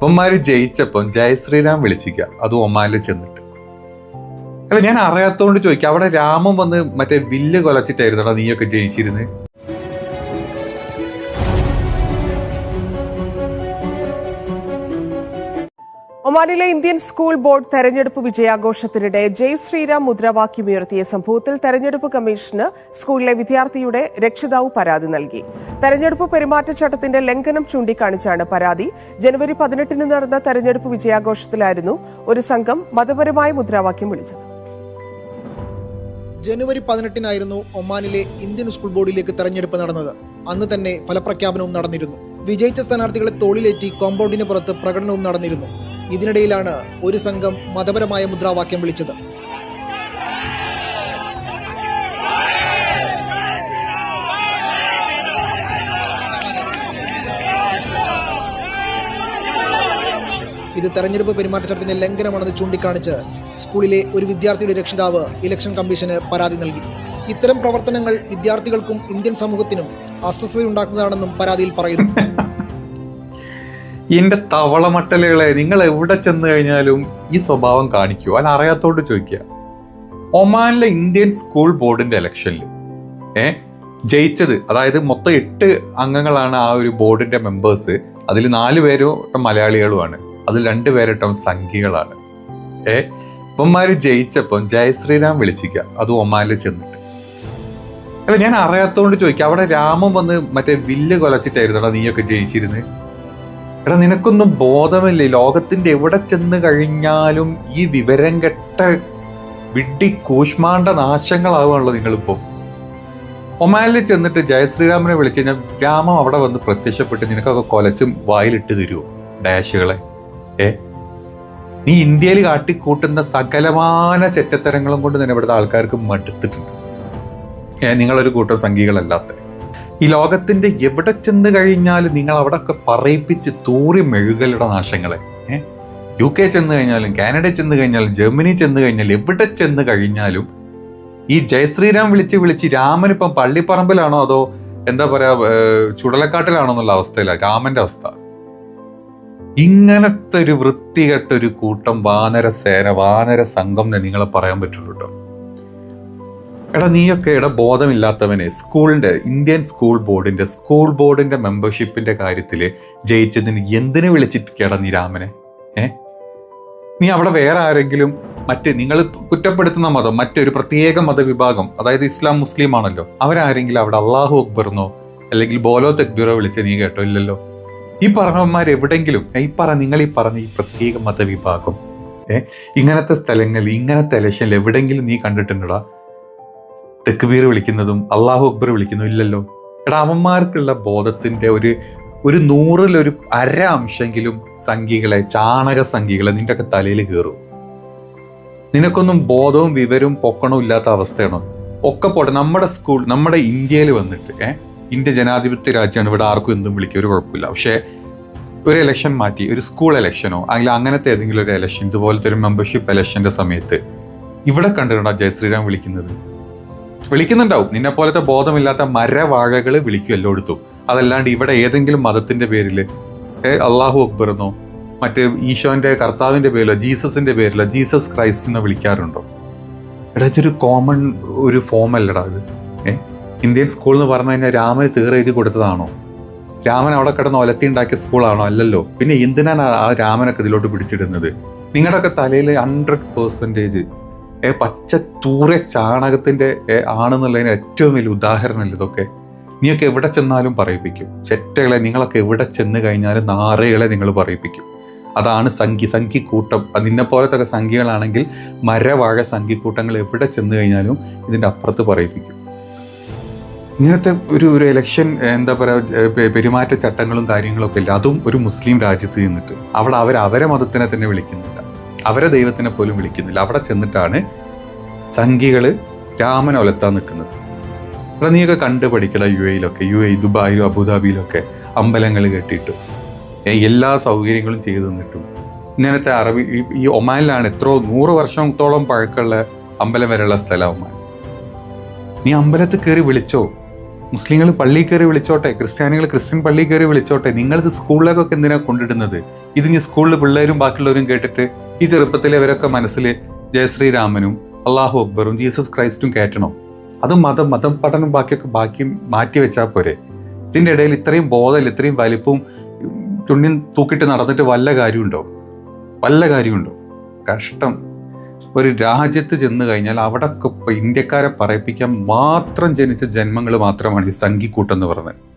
അപ്പന്മാര് ജയിച്ചപ്പം ജയശ്രീരാം വിളിച്ചിക്ക അത് ഒമാനിൽ ചെന്നിട്ട്. അല്ല ഞാൻ അറിയാത്തോണ്ട് ചോദിക്കാം. അവിടെ രാമൻ വന്ന് മറ്റേ വില്ല് കൊലച്ചിട്ടായിരുന്നോടാ നീയൊക്കെ ജയിച്ചിരുന്നത് ഒമാനിലെ ഇന്ത്യൻ സ്കൂൾ ബോർഡ് തെരഞ്ഞെടുപ്പ് വിജയാഘോഷത്തിനിടെ ജയ് ശ്രീരാം മുദ്രാവാക്യം ഉയർത്തിയ സംഭവത്തിൽ തെരഞ്ഞെടുപ്പ് കമ്മീഷന് സ്കൂളിലെ വിദ്യാർത്ഥിയുടെ രക്ഷിതാവ് പരാതി നൽകി. തെരഞ്ഞെടുപ്പ് പെരുമാറ്റച്ചട്ടത്തിന്റെ ലംഘനം ചൂണ്ടിക്കാണിച്ചാണ് പരാതി. ജനുവരി പതിനെട്ടിന് നടന്ന തെരഞ്ഞെടുപ്പ് വിജയാഘോഷത്തിലായിരുന്നു ഒരു സംഘം മതപരമായ മുദ്രാവാക്യം വിളിച്ചത്. ജനുവരി പതിനെട്ടിനായിരുന്നു ഒമാനിലെ ഇന്ത്യൻ സ്കൂൾ ബോർഡിലേക്ക് തെരഞ്ഞെടുപ്പ് നടന്നത്. അന്ന് തന്നെ ഫലപ്രഖ്യാപനവും നടന്നിരുന്നു. വിജയിച്ച സ്ഥാനാർത്ഥികളെ തോളിലേറ്റി കോമ്പൗണ്ടിന് പുറത്ത് പ്രകടനവും നടന്നിരുന്നു. ഇതിനിടയിലാണ് ഒരു സംഘം മതപരമായ മുദ്രാവാക്യം വിളിച്ചത്. ഇത് തെരഞ്ഞെടുപ്പ് പെരുമാറ്റച്ചട്ടത്തിന്റെ ലംഘനമാണെന്ന് ചൂണ്ടിക്കാണിച്ച് സ്കൂളിലെ ഒരു വിദ്യാർത്ഥിയുടെ രക്ഷിതാവ് ഇലക്ഷൻ കമ്മീഷന് പരാതി നൽകി. ഇത്തരം പ്രവർത്തനങ്ങൾ വിദ്യാർത്ഥികൾക്കും ഇന്ത്യൻ സമൂഹത്തിനും അസ്വസ്ഥതയുണ്ടാക്കുന്നതാണെന്നും പരാതിയിൽ പറയുന്നു. എന്റെ തവളമട്ടലുകളെ നിങ്ങൾ എവിടെ ചെന്ന് കഴിഞ്ഞാലും ഈ സ്വഭാവം കാണിക്കൂ. അല്ല അറിയാത്തോണ്ട് ചോദിക്കുക ഒമാനിലെ ഇന്ത്യൻ സ്കൂൾ ബോർഡിന്റെ ഇലക്ഷനിൽ ഏ ജയിച്ചത് അതായത് മൊത്തം എട്ട് അംഗങ്ങളാണ് ആ ഒരു ബോർഡിന്റെ മെമ്പേഴ്സ്. അതിൽ നാല് പേരും മലയാളികളുമാണ്. അതിൽ രണ്ടുപേരട്ടും സംഘികളാണ്. ഏ ഇവന്മാര് ജയിച്ചപ്പം ജയശ്രീരാം വിളിച്ചിക്ക അത് ഒമാനിൽ ചെന്നിട്ട്. അല്ല ഞാൻ അറിയാത്തോണ്ട് ചോദിക്കുക അവിടെ രാമം വന്ന് മറ്റേ വില്ല് കൊലച്ചിട്ടായിരുന്നോടാ നീയൊക്കെ ജയിച്ചിരുന്നത് എടാ നിനക്കൊന്നും ബോധമില്ലേ? ലോകത്തിന്റെ എവിടെ ചെന്ന് കഴിഞ്ഞാലും ഈ വിവരം കെട്ട വിഡ്ഢി കൂഷ്മാണ്ട നാശങ്ങളാവുകയാണല്ലോ നിങ്ങളിപ്പോ ഒമാനിൽ ചെന്നിട്ട് ജയശ്രീരാമനെ വിളിച്ചു കഴിഞ്ഞാൽ രാമം അവിടെ വന്ന് പ്രത്യക്ഷപ്പെട്ട് നിനക്കൊക്കെ കൊലച്ചും വായിലിട്ട് തരുമോ ഡാഷുകളെ. ഏ? നീ ഇന്ത്യയിൽ കാട്ടിക്കൂട്ടുന്ന സകലമാന ചെറ്റത്തരങ്ങളും കൊണ്ട് തന്നെ ഇവിടുത്തെ ആൾക്കാർക്ക് മടുത്തിട്ടുണ്ട്. ഏ നിങ്ങളൊരു കൂട്ടം സംഘികളല്ലാത്ത ഈ ലോകത്തിന്റെ എവിടെ ചെന്ന് കഴിഞ്ഞാൽ നിങ്ങൾ അവിടെ ഒക്കെ പറയിപ്പിച്ച് തൂറി മെഴുകലുടെ നാശങ്ങളെ. യു കെ ചെന്ന് കഴിഞ്ഞാലും കാനഡ ചെന്ന് കഴിഞ്ഞാലും ജർമ്മനി ചെന്ന് കഴിഞ്ഞാലും എവിടെ ചെന്ന് കഴിഞ്ഞാലും ഈ ജയശ്രീരാം വിളിച്ച് വിളിച്ച് രാമൻ ഇപ്പം പള്ളിപ്പറമ്പിലാണോ അതോ എന്താ പറയാ ചുടലക്കാട്ടിലാണോ എന്നുള്ള അവസ്ഥയില്ല രാമന്റെ അവസ്ഥ. ഇങ്ങനത്തെ ഒരു വൃത്തികെട്ട ഒരു കൂട്ടം വാനര സേന വാനര സംഘം എന്ന് നിങ്ങളെ പറയാൻ പറ്റുള്ളൂ കേട്ടോ. എടാ നീയൊക്കെ എടാ ബോധമില്ലാത്തവനെ സ്കൂളിന്റെ ഇന്ത്യൻ സ്കൂൾ ബോർഡിന്റെ സ്കൂൾ ബോർഡിന്റെ മെമ്പർഷിപ്പിന്റെ കാര്യത്തിൽ ജയിച്ചതിന് എന്തിനു വിളിച്ചിരിക്കടാ നീ രാമനെ? ഏ? നീ അവിടെ വേറെ ആരെങ്കിലും മറ്റ് നിങ്ങൾ കുറ്റപ്പെടുത്തുന്ന മതം മറ്റൊരു പ്രത്യേക മതവിഭാഗം അതായത് ഇസ്ലാം മുസ്ലിം ആണല്ലോ അവരാരെങ്കിലും അവിടെ അള്ളാഹു അക്ബർന്നോ അല്ലെങ്കിൽ ബോലോ തക്ബീറോ വിളിച്ച നീ കേട്ടോ ഇല്ലല്ലോ? ഈ പറഞ്ഞവന്മാർ എവിടെങ്കിലും ഈ പറ നിങ്ങൾ ഈ പറഞ്ഞ ഈ പ്രത്യേക മതവിഭാഗം ഏ? ഇങ്ങനത്തെ സ്ഥലങ്ങളിൽ ഇങ്ങനത്തെ ഇലക്ഷനിൽ എവിടെങ്കിലും നീ കണ്ടിട്ടുണ്ടോടാ? തെക്കുബീർ വിളിക്കുന്നതും അള്ളാഹു അക്ബർ വിളിക്കുന്നതും ഇല്ലല്ലോ. എടാ അവന്മാർക്കുള്ള ബോധത്തിന്റെ ഒരു ഒരു നൂറിലൊരു അര അംശമെങ്കിലും സംഖ്യകളെ ചാണക സംഖ്യകളെ നിന്റെ ഒക്കെ തലയിൽ കയറും നിനക്കൊന്നും ബോധവും വിവരവും പൊക്കണവും ഇല്ലാത്ത അവസ്ഥയാണോ? ഒക്കെ പോട്ടെ നമ്മുടെ സ്കൂൾ നമ്മുടെ ഇന്ത്യയിൽ വന്നിട്ട് ഏഹ് ഇന്ത്യ ജനാധിപത്യ രാജ്യമാണ് ഇവിടെ ആർക്കും എന്തും വിളിക്കുക ഒരു കുഴപ്പമില്ല. പക്ഷേ ഒരു ഇലക്ഷൻ മാറ്റി ഒരു സ്കൂൾ ഇലക്ഷനോ അല്ലെങ്കിൽ അങ്ങനത്തെ ഏതെങ്കിലും ഒരു ഇലക്ഷൻ ഇതുപോലത്തെ ഒരു മെമ്പർഷിപ്പ് ഇലക്ഷന്റെ സമയത്ത് ഇവിടെ കണ്ടിട്ടുണ്ടോ ജയശ്രീരാം വിളിക്കുന്നത്? വിളിക്കുന്നുണ്ടാവും. നിന്നെ പോലത്തെ ബോധമില്ലാത്ത മരവാഴകൾ വിളിക്കും എല്ലായിടത്തും. അതല്ലാണ്ട് ഇവിടെ ഏതെങ്കിലും മതത്തിന്റെ പേരിൽ അള്ളാഹു അക്ബർ എന്നോ മറ്റേ ഈശോന്റെ കർത്താവിന്റെ പേരിലോ ജീസസിന്റെ പേരിലോ ജീസസ് ക്രൈസ്റ്റ് എന്ന് വിളിക്കാറുണ്ടോ? എടാ ഇതൊരു കോമൺ ഒരു ഫോം അല്ലടാ ഇത്. ഏ ഇന്ത്യൻ സ്കൂൾ എന്ന് പറഞ്ഞു കഴിഞ്ഞാൽ രാമന് തീർ കൊടുത്തതാണോ? രാമൻ അവിടെ കിടന്ന് ഒലത്തി ഉണ്ടാക്കിയ സ്കൂളാണോ? അല്ലല്ലോ. പിന്നെ എന്തിനാണ് ആ രാമനൊക്കെ ഇതിലോട്ട് പിടിച്ചിടുന്നത്? നിങ്ങളുടെയൊക്കെ തലയിൽ ഹൺഡ്രഡ് പേഴ്സന്റേജ് ഏ പച്ച തൂറെ ചാണകത്തിന്റെ ആണെന്നുള്ളതിന് ഏറ്റവും വലിയ ഉദാഹരണമല്ല ഇതൊക്കെ? നീയൊക്കെ എവിടെ ചെന്നാലും പറയിപ്പിക്കും. ചെറ്റകളെ നിങ്ങളൊക്കെ എവിടെ ചെന്ന് കഴിഞ്ഞാലും നാറകളെ നിങ്ങൾ പറയിപ്പിക്കും. അതാണ് സംഖ്യ സംഖ്യക്കൂട്ടം നിന്നെ പോലത്തെ സംഖ്യകളാണെങ്കിൽ മരവാഴ സംഖ്യക്കൂട്ടങ്ങൾ എവിടെ ചെന്ന് കഴിഞ്ഞാലും ഇതിന്റെ അപ്പുറത്ത് പറയിപ്പിക്കും. ഇങ്ങനത്തെ ഒരു ഒരു ഇലക്ഷൻ എന്താ പറയുക പെരുമാറ്റ ചട്ടങ്ങളും കാര്യങ്ങളൊക്കെ ഇല്ല. അതും ഒരു മുസ്ലിം രാജ്യത്ത് നിന്നിട്ട്. അവിടെ അവർ അവരെ മതത്തിനെ തന്നെ വിളിക്കുന്നില്ല അവരെ ദൈവത്തിനെ പോലും വിളിക്കുന്നില്ല. അവിടെ ചെന്നിട്ടാണ് സംഖികൾ രാമനെ ഒലത്താൻ നിൽക്കുന്നത്. അവിടെ നീയൊക്കെ കണ്ടു പഠിക്കല യു എയിലൊക്കെ. യു എ ദുബായിലും അബുദാബിയിലൊക്കെ അമ്പലങ്ങൾ കെട്ടിയിട്ടും. എല്ലാ സൗകര്യങ്ങളും ചെയ്തു തന്നിട്ടും. ഇങ്ങനത്തെ അറബി ഈ- ഒമാനിലാണ് എത്രയോ നൂറ് വർഷത്തോളം പഴക്കമുള്ള അമ്പലം വരെയുള്ള സ്ഥലം ഒമാൻ. നീ അമ്പലത്തിൽ കയറി വിളിച്ചോ? മുസ്ലിങ്ങൾ പള്ളിയിൽ കയറി വിളിച്ചോട്ടെ? ക്രിസ്ത്യാനികൾ ക്രിസ്ത്യൻ പള്ളിയിൽ കയറി വിളിച്ചോട്ടെ? നിങ്ങളിത് സ്കൂളിലേക്കൊക്കെ എന്തിനാണ് കൊണ്ടിടുന്നത്? ഇത് ഇനി സ്കൂളിൽ പിള്ളേരും ബാക്കിയുള്ളവരും കേട്ടിട്ട് ഈ ചെറുപ്പത്തിലെ ഇവരൊക്കെ മനസ്സിൽ ജയശ്രീരാമനും അള്ളാഹു അക്ബറും ജീസസ് ക്രൈസ്റ്റും കയറ്റണം. അത് മതം മതം പഠനം ബാക്കിയൊക്കെ ബാക്കി മാറ്റി വെച്ചാൽ പോരെ. ഇതിന്റെ ഇടയിൽ ഇത്രയും ബോധം ഇത്രയും വലിപ്പവും ചുണ്ണിൻ തൂക്കിട്ട് നടന്നിട്ട് വല്ല കാര്യമുണ്ടോ? വല്ല കാര്യമുണ്ടോ? കഷ്ടം. ഒരു രാജ്യത്ത് ചെന്ന് കഴിഞ്ഞാൽ അവിടെ ഇന്ത്യക്കാരെ പറയിപ്പിക്കാൻ മാത്രം ജനിച്ച ജന്മങ്ങൾ മാത്രമാണ് ഈ സംഘിക്കൂട്ടെന്ന് പറഞ്ഞത്